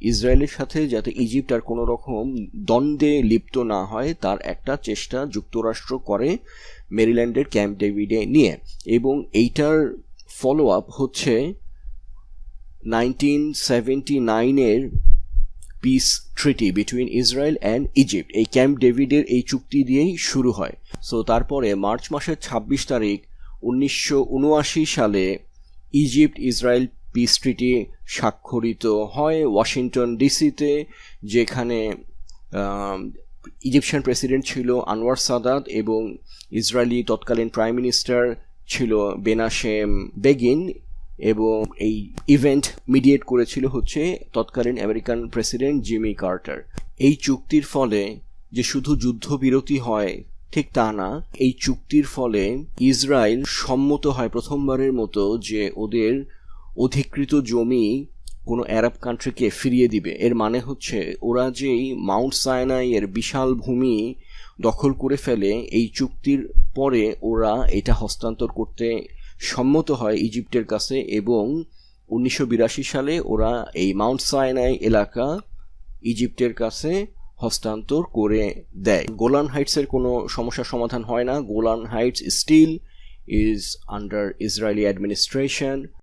ইসরায়েলের সাথে যাতে ইজিপ্ট আর কোনো রকম দ্বন্দ্বে লিপ্ত না হয়, তার একটা চেষ্টা যুক্তরাষ্ট্র করে মেরিল্যান্ডের ক্যাম্প ডেভিডে নিয়ে। এবং এইটার ফলো আপ হচ্ছে নাইনটিন সেভেন্টি নাইনের peace treaty between Israel and Egypt এই ক্যাম্প ডেভিডের এই চুক্তি দিয়েই শুরু হয়। সো তারপরে মার্চ মাসের ছাব্বিশ তারিখ উনিশশো উনআশি সালে ইজিপ্ট ইসরায়েল পিস ট্রিটি স্বাক্ষরিত হয় ওয়াশিংটন ডিসিতে, যেখানে ইজিপশিয়ান প্রেসিডেন্ট ছিল আনোয়ার সাদাত এবং ইসরায়েলি তৎকালীন প্রাইম মিনিস্টার ছিল বেনাশেম বেগিন এবং এই ইভেন্ট মিডিয়েট করেছিল হচ্ছে তৎকালীন আমেরিকান প্রেসিডেন্ট জিমি কার্টার। এই চুক্তির ফলে যে শুধু যুদ্ধবিরতি হয়, ঠিক তা না, এই চুক্তির ফলে ইসরায়েল সম্মত হয় প্রথমবারের মতো যে ওদের অধিকৃত জমি কোনো অ্যারাব কান্ট্রিকে ফিরিয়ে দিবে। এর মানে হচ্ছে ওরা যেই মাউন্ট সায়নাই এর বিশাল ভূমি দখল করে ফেলে, এই চুক্তির পরে ওরা এটা হস্তান্তর করতে সম্মত হয় ইজিপ্টের কাছে এবং উনিশশো বিরাশি সালে ওরা এই মাউন্ট সায়নাই এলাকা ইজিপ্টের কাছে হস্তান্তর করে দেয়। গোলান হাইটসের কোনো সমস্যার সমাধান হয় না। Golan Heights still is under Israeli administration